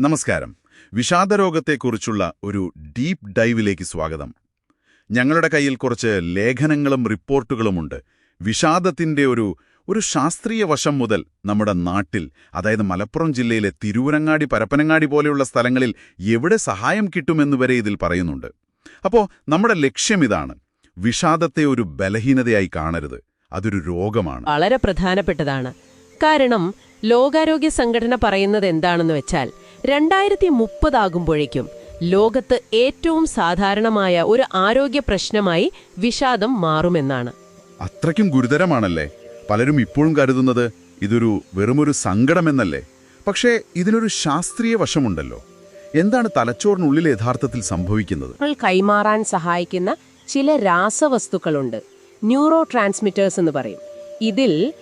നമസ്കാരം. വിഷാദരോഗത്തെക്കുറിച്ചുള്ള ഒരു ഡീപ്പ് ഡൈവിലേക്ക് സ്വാഗതം. ഞങ്ങളുടെ കയ്യിൽ കുറച്ച് ലേഖനങ്ങളും റിപ്പോർട്ടുകളുമുണ്ട്. വിഷാദത്തിന്റെ ഒരു ഒരു ശാസ്ത്രീയ വശം മുതൽ നമ്മുടെ നാട്ടിൽ അതായത് മലപ്പുറം ജില്ലയിലെ തിരുവരങ്ങാടി പരപ്പനങ്ങാടി പോലെയുള്ള സ്ഥലങ്ങളിൽ എവിടെ സഹായം കിട്ടുമെന്ന് വരെ ഇതിൽ പറയുന്നുണ്ട്. അപ്പോൾ നമ്മുടെ ലക്ഷ്യം ഇതാണ്. വിഷാദത്തെ ഒരു ബലഹീനതയായി കാണരുത്. അതൊരു രോഗമാണ്. വളരെ പ്രധാനപ്പെട്ടതാണ്. കാരണം ലോകാരോഗ്യ സംഘടന പറയുന്നത് എന്താണെന്ന് വെച്ചാൽ രണ്ടായിരത്തി മുപ്പതാകുമ്പോഴേക്കും ലോകത്ത് ഏറ്റവും സാധാരണമായ ഒരു ആരോഗ്യ പ്രശ്നമായി വിഷാദം മാറുമെന്നാണ്. അത്രയ്ക്കും ഗുരുതരമാണല്ലേ? പലരും ഇപ്പോഴും കരുതുന്നത് ഇതൊരു വെറുമൊരു സങ്കടമെന്നല്ലേ? പക്ഷേ ഇതിനൊരു ശാസ്ത്രീയ വശമുണ്ടല്ലോ. എന്താണ് തലച്ചോറിനുള്ളിൽ യഥാർത്ഥത്തിൽ സംഭവിക്കുന്നത്? കൈമാറാൻ സഹായിക്കുന്ന ചില രാസവസ്തുക്കളുണ്ട്. ന്യൂറോ ട്രാൻസ്മിറ്റേഴ്സ് എന്ന് പറയും. ഇതിൽ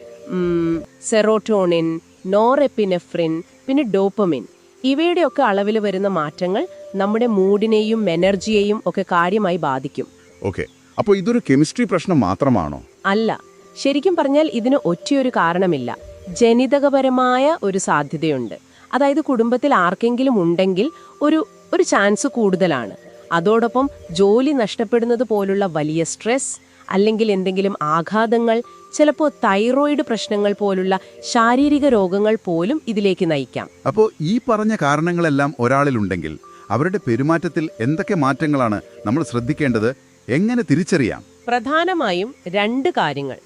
സെറോട്ടോണിൻ നോറെപ്പിനെഫ്രിൻ പിന്നെ ഡോപ്പമിൻ. ഇവയുടെയൊക്കെ അളവിൽ വരുന്ന മാറ്റങ്ങൾ നമ്മുടെ മൂഡിനെയും എനർജിയെയും ഒക്കെ കാര്യമായി ബാധിക്കും. ഓക്കെ. അപ്പോൾ ഇതൊരു കെമിസ്ട്രി പ്രശ്നം മാത്രമാണോ? അല്ല. ശരിക്കും പറഞ്ഞാൽ ഇതിന് ഒറ്റയൊരു കാരണമില്ല. ജനിതകപരമായ ഒരു സാധ്യതയുണ്ട്. അതായത് കുടുംബത്തിൽ ആർക്കെങ്കിലും ഉണ്ടെങ്കിൽ ഒരു ഒരു ചാൻസ് കൂടുതലാണ്. അതോടൊപ്പം ജോലി നഷ്ടപ്പെടുന്നത് പോലുള്ള വലിയ സ്ട്രെസ് അല്ലെങ്കിൽ എന്തെങ്കിലും ആഘാതങ്ങൾ ചിലപ്പോൾ തൈറോയിഡ് പ്രശ്നങ്ങൾ പോലുള്ള ശാരീരിക രോഗങ്ങൾ പോലും ഇതിലേക്ക് നയിക്കാം. അപ്പോൾ ഈ പറഞ്ഞ കാരണങ്ങളെല്ലാം ഒരാളിലുണ്ടെങ്കിൽ അവരുടെ പെരുമാറ്റത്തിൽ എന്തൊക്കെ മാറ്റങ്ങളാണ് നമ്മൾ ശ്രദ്ധിക്കേണ്ടത്? എങ്ങനെ തിരിച്ചറിയാം? പ്രധാനമായും രണ്ട് കാര്യങ്ങൾ.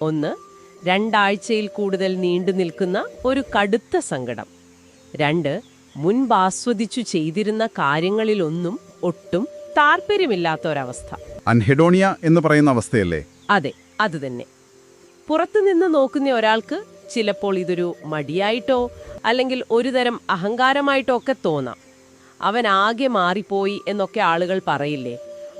ഒന്ന് രണ്ടാഴ്ചയിൽ കൂടുതൽ നീണ്ടു നിൽക്കുന്ന ഒരു കടുത്ത സങ്കടം. രണ്ട് മുൻപാസ്വദിച്ചു ചെയ്തിരുന്ന കാര്യങ്ങളിലൊന്നും ഒട്ടും താല്പര്യമില്ലാത്ത ഒരവസ്ഥ. അൻഹെഡോണിയ എന്ന് പറയുന്ന അവസ്ഥയല്ലേ? അതെ അത് തന്നെ. പുറത്തുനിന്ന് നോക്കുന്ന ഒരാൾക്ക് ചിലപ്പോൾ ഇതൊരു മടിയായിട്ടോ അല്ലെങ്കിൽ ഒരുതരം അഹങ്കാരമായിട്ടോ ഒക്കെ തോന്നാം. അവൻ ആകെ മാറിപ്പോയി എന്നൊക്കെ ആളുകൾ പറയില്ലേ?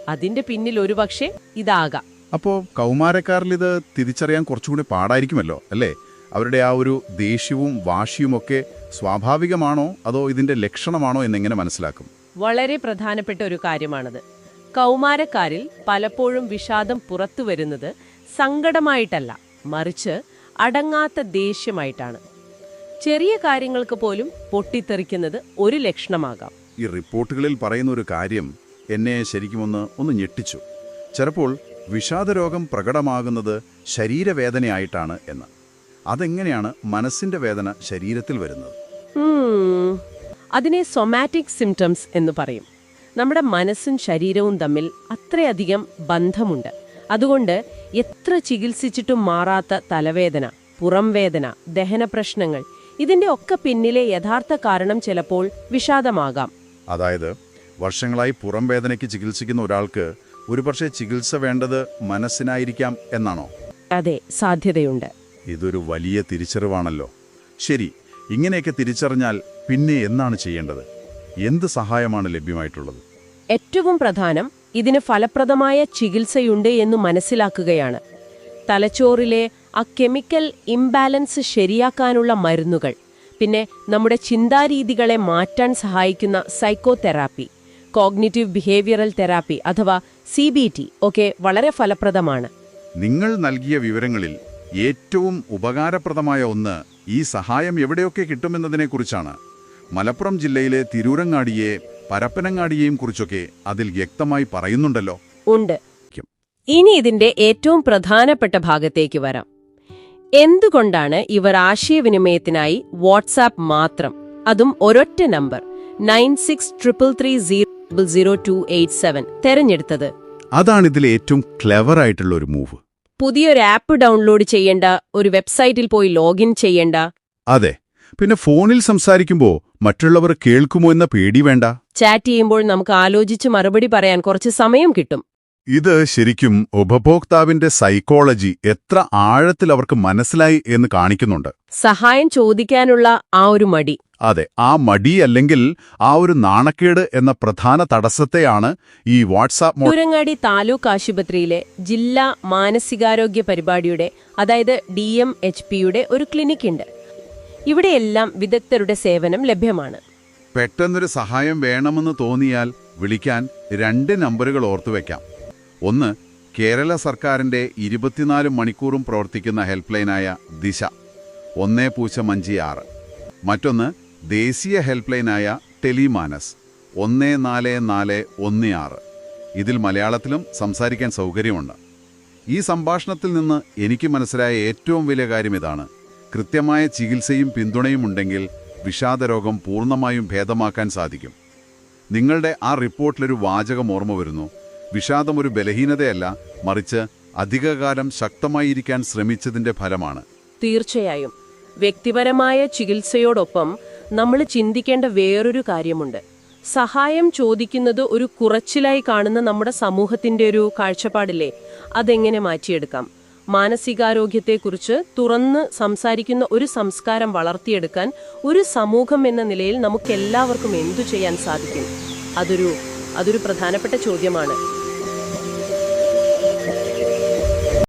അതിന്റെ പിന്നിൽ ഒരുപക്ഷെ ഇതാകാം. അപ്പോ കൗമാരക്കാരിൽ ഇത് തിരിച്ചറിയാൻ കുറച്ചുകൂടി പാടായിരിക്കുമല്ലോ അല്ലേ? അവരുടെ ആ ഒരു ദേഷ്യവും വാശിയുമൊക്കെ സ്വാഭാവികമാണോ അതോ ഇതിന്റെ ലക്ഷണമാണോ എന്നെങ്ങനെ മനസ്സിലാക്കും? വളരെ പ്രധാനപ്പെട്ട ഒരു കാര്യമാണത്. കൗമാരക്കാരിൽ പലപ്പോഴും വിഷാദം പുറത്തു വരുന്നത് സങ്കടമായിട്ടല്ല മറിച്ച് അടങ്ങാത്ത ദേഷ്യമായിട്ടാണ്. ചെറിയ കാര്യങ്ങൾക്ക് പോലും പൊട്ടിത്തെറിക്കുന്നത് ഒരു ലക്ഷണമാകാം. ഈ റിപ്പോർട്ടുകളിൽ പറയുന്ന ഒരു കാര്യം എന്നെ ശരിക്കും ഒന്ന് ഒന്ന് ഞെട്ടിച്ചു. ചിലപ്പോൾ വിഷാദരോഗം പ്രകടമാകുന്നത് ശരീരവേദനയായിട്ടാണ് എന്ന്. അതെങ്ങനെയാണ് മനസ്സിന്റെ വേദന ശരീരത്തിൽ വരുന്നത്? അതിനെ സൊമാറ്റിക് സിംറ്റംസ് എന്ന് പറയും. നമ്മുടെ മനസ്സും ശരീരവും തമ്മിൽ അത്രയധികം ബന്ധമുണ്ട്. അതുകൊണ്ട് എത്ര ചികിത്സിച്ചിട്ടും മാറാത്ത തലവേദന പുറം വേദന ദഹന പ്രശ്നങ്ങൾ ഇതിന്റെ ഒക്കെ പിന്നിലെ യഥാർത്ഥ കാരണം ചിലപ്പോൾ വിഷാദമാകാം. അതായത് വർഷങ്ങളായി പുറം വേദനയ്ക്ക് ചികിത്സിക്കുന്ന ഒരാൾക്ക് ഒരുപക്ഷെ ചികിത്സ വേണ്ടത് മനസ്സിനായിരിക്കാം എന്നാണോ? അതെ സാധ്യതയുണ്ട്. ഇതൊരു വലിയ തിരിച്ചറിവാണല്ലോ. ശരി ഇങ്ങനെയൊക്കെ തിരിച്ചറിഞ്ഞാൽ പിന്നെ എന്താണ് ചെയ്യേണ്ടത്? എന്ത് സഹായമാണ് ലഭ്യമായിട്ടുള്ളത്? ഏറ്റവും പ്രധാനം ഇതിന് ഫലപ്രദമായ ചികിത്സയുണ്ട് എന്ന് മനസ്സിലാക്കുകയാണ്. തലച്ചോറിലെ ആ കെമിക്കൽ ഇംബാലൻസ് ശരിയാക്കാനുള്ള മരുന്നുകൾ പിന്നെ നമ്മുടെ ചിന്താരീതികളെ മാറ്റാൻ സഹായിക്കുന്ന സൈക്കോതെറാപ്പി കോഗ്നിറ്റീവ് ബിഹേവിയറൽ തെറാപ്പി അഥവാ സി ബി ടി ഒക്കെ വളരെ ഫലപ്രദമാണ്. നിങ്ങൾ നൽകിയ വിവരങ്ങളിൽ ഏറ്റവും ഉപകാരപ്രദമായ ഒന്ന് ഈ സഹായം എവിടെയൊക്കെ കിട്ടുമെന്നതിനെക്കുറിച്ചാണ്. മലപ്പുറം ജില്ലയിലെ തിരൂരങ്ങാടിയെ പരപ്പനങ്ങാടിയെയും കുറിച്ചൊക്കെ അതിൽ വ്യക്തമായി പറയുന്നുണ്ടല്ലോ. ഉണ്ട്. ഇനി ഇതിന്റെ ഏറ്റവും പ്രധാനപ്പെട്ട ഭാഗത്തേക്ക് വരാം. എന്തുകൊണ്ടാണ് ഇവർ ആശയവിനിമയത്തിനായി വാട്സാപ്പ് മാത്രം? അതും ഒരൊറ്റ number nine six triple three zero zero two eight seven തെരഞ്ഞെടുത്തത്. അതാണ് ഇതിലെ ഏറ്റവും ക്ലെവർ ആയിട്ടുള്ള ഒരു മൂവ്. പുതിയൊരു ആപ്പ് ഡൗൺലോഡ് ചെയ്യേണ്ട ഒരു വെബ്സൈറ്റിൽ പോയി ലോഗിൻ ചെയ്യേണ്ട. അതെ. പിന്നെ ഫോണിൽ സംസാരിക്കുമ്പോൾ മറ്റുള്ളവർ കേൾക്കുമോ എന്ന പേടി വേണ്ട. ചാറ്റ് ചെയ്യുമ്പോൾ നമുക്ക് ആലോചിച്ച് മറുപടി പറയാൻ കുറച്ച് സമയം കിട്ടും. ഇത് ശരിക്കും ഉപഭോക്താവിന്റെ സൈക്കോളജി എത്ര ആഴത്തിൽ അവർക്ക് മനസ്സിലായി എന്ന് കാണിക്കുന്നുണ്ട്. സഹായം ചോദിക്കാനുള്ള ആ ഒരു മടി. അതെ ആ മടി അല്ലെങ്കിൽ ആ ഒരു നാണക്കേട് എന്ന പ്രധാന തടസ്സത്തെയാണ് ഈ വാട്സാപ്പ് കുരങ്ങാടി താലൂക്ക് ആശുപത്രിയിലെ ജില്ലാ മാനസികാരോഗ്യ പരിപാടിയുടെ അതായത് ഡി എം എച്ച് പിയുടെ ഒരു ക്ലിനിക് ഉണ്ട്. ഇവിടെയെല്ലാം വിദഗ്ധരുടെ സേവനം ലഭ്യമാണ്. പെട്ടെന്നൊരു സഹായം വേണമെന്ന് തോന്നിയാൽ വിളിക്കാൻ രണ്ട് നമ്പറുകൾ ഓർത്തുവെക്കാം ഒന്ന് കേരള സർക്കാരിന്റെ ഇരുപത്തിനാല് മണിക്കൂറും പ്രവർത്തിക്കുന്ന ഹെൽപ്പ് ലൈനായ ദിശ ഒന്നേ പൂജ്യം അഞ്ച് ആറ്. മറ്റൊന്ന് ദേശീയ ഹെൽപ്പ് ലൈനായ ടെലിമാനസ് ഒന്ന് നാല് നാല് ഒന്ന് ആറ്. ഇതിൽ മലയാളത്തിലും സംസാരിക്കാൻ സൗകര്യമുണ്ട്. ഈ സംഭാഷണത്തിൽ നിന്ന് എനിക്ക് മനസ്സിലായ ഏറ്റവും വലിയ കാര്യം ഇതാണ്. കൃത്യമായ ചികിത്സയും പിന്തുണയും ഉണ്ടെങ്കിൽ വിഷാദരോഗം പൂർണമായും ഭേദമാക്കാൻ സാധിക്കും. നിങ്ങളുടെ ആ റിപ്പോർട്ടിലൊരു വാചകം ഓർമ്മ വരുന്നു. വിഷാദം ഒരു ബലഹീനതയല്ല മറിച്ച് അധികകാലം ശക്തമായിരിക്കാൻ ശ്രമിച്ചതിന്റെ ഫലമാണ്. തീർച്ചയായും. വ്യക്തിപരമായ ചികിത്സയോടൊപ്പം നമ്മൾ ചിന്തിക്കേണ്ട വേറൊരു കാര്യമുണ്ട്. സഹായം ചോദിക്കുന്നത് ഒരു കുറച്ചിലായി കാണുന്ന നമ്മുടെ സമൂഹത്തിന്റെ ഒരു കാഴ്ചപ്പാടില്ലേ? അതെങ്ങനെ മാറ്റിയെടുക്കാം? മാനസികാരോഗ്യത്തെക്കുറിച്ച് തുറന്ന് സംസാരിക്കുന്ന ഒരു സംസ്കാരം വളർത്തിയെടുക്കാൻ ഒരു സമൂഹം എന്ന നിലയിൽ നമുക്കെല്ലാവർക്കും എന്തു ചെയ്യാൻ സാധിക്കും? അതൊരു അതൊരു പ്രധാനപ്പെട്ട ചോദ്യമാണ്.